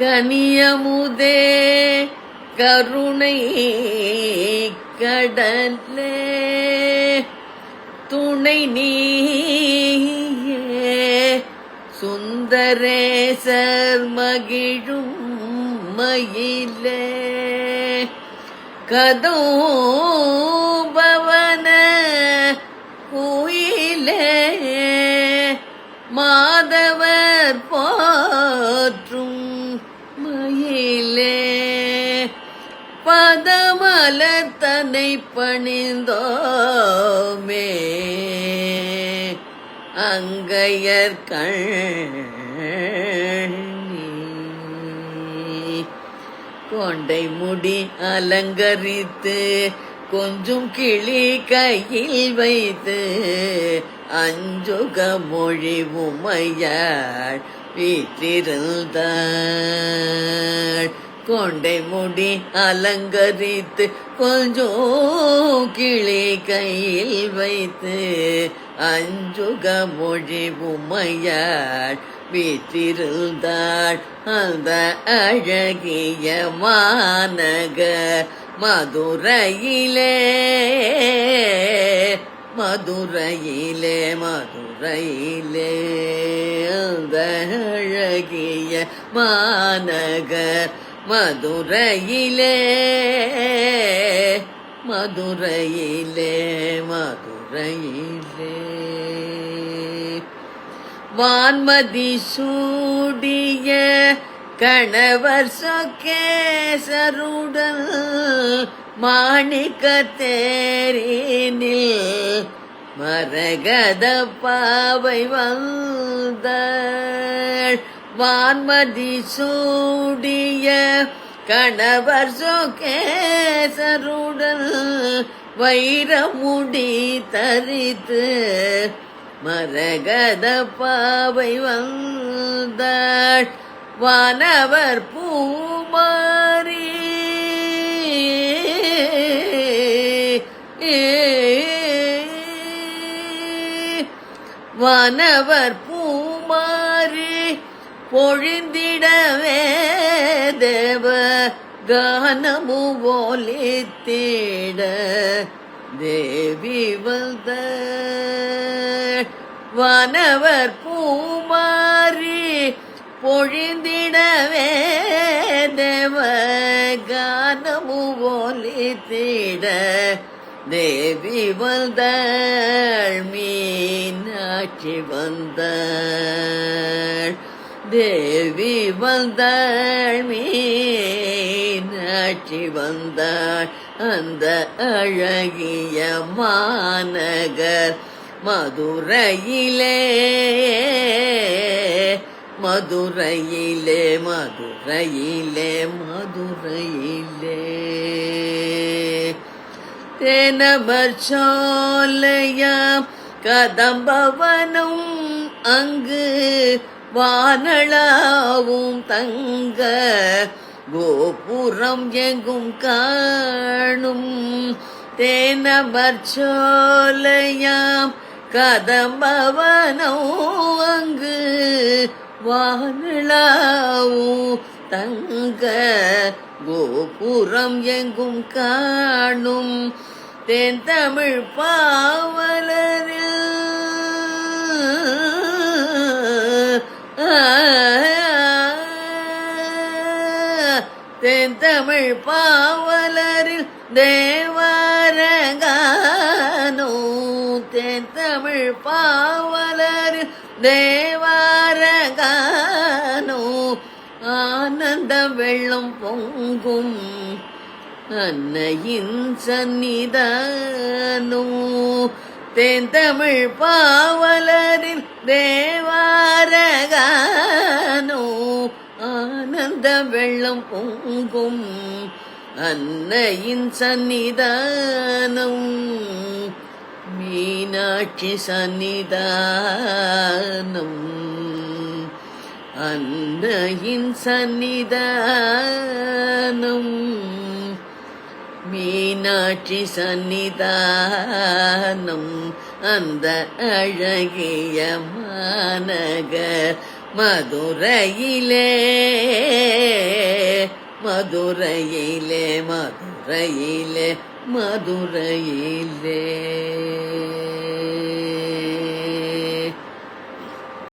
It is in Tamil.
கனியமுதே கருணை கடலே. துணை நீயே சுந்தரேசர் மகிழும் மயிலே. கதோபவ பணிந்தோமே அங்கையர் கண்ணி கொண்டை முடி அலங்கரித்து கொஞ்சம் கிளி கையில் வைத்து அஞ்சுக மொழி உமையாள் வீற்றிருந்தாள் கொண்டை முடி அலங்கரித்து கொஞ்சம் கிளி கையில் வைத்து அஞ்சுக மொழி உமையாள் வீற்றிருந்தாள் அந்த அழகிய மாநகர் மதுரையிலே. மதுரையிலே மதுரையிலே. அந்த அழகிய மாநகர் மதுரையிலே மதுரையிலே மதுரையிலே. வான்மதி சூடிய கணவர் சொக்கேசருடன் மாணிக்க தேரினில் மரகத பாவை வந்த வான்மதி சூடிய கணவர் சோகேசருடன் வைரமுடி தரித்து மரகத பாவை வந்தாள். வானவர் பூமாரி வானவர் பூமாரி பொழிந்திடவே தேவ கானமு போலித்திட தேவி வந்த வானவர் பூமாரி பொழிந்திடவே தேவ கானமு போலித்திட தேவி வந்தாள் மீனாட்சி வந்தாள். தேவி வந்தாள் மீனாட்சி வந்தாள் அந்த அழகிய மாநகர் மதுரையிலே. மதுரையிலே மதுரையிலே மதுரையிலே. தேனமர் சோலையா கதம்பவனும் அங்கு வானளாவும் தங்க கோபுரம் எங்கும் காணும். தேனமர் சோலையாம் கதம்பவனம் அங்கு வானளாவும் தங்க கோபுரம் எங்கும் காணும். தென் தமிழ் பாவலரில் தமிழ் பாவலரில் தேவாரகானோ? தென் தமிழ் பாவலரில் தேவாரகானோ? ஆனந்த வெள்ளம் பொங்கும் அன்னையின் சந்நிதானோ? தென்தமிழ் பாவலரில் தேவாரகானோ? ஆனந்த வெள்ளம் பொங்கும் அன்னையின் சன்னிதானம். மீனாட்சி சன்னிதானம். அன்னையின் சன்னிதானம். மீனாட்சி சன்னிதானம். அந்த அழகிய மாநகர் மதுரையிலே மதுரையிலே மதுரையிலே மதுரையிலே.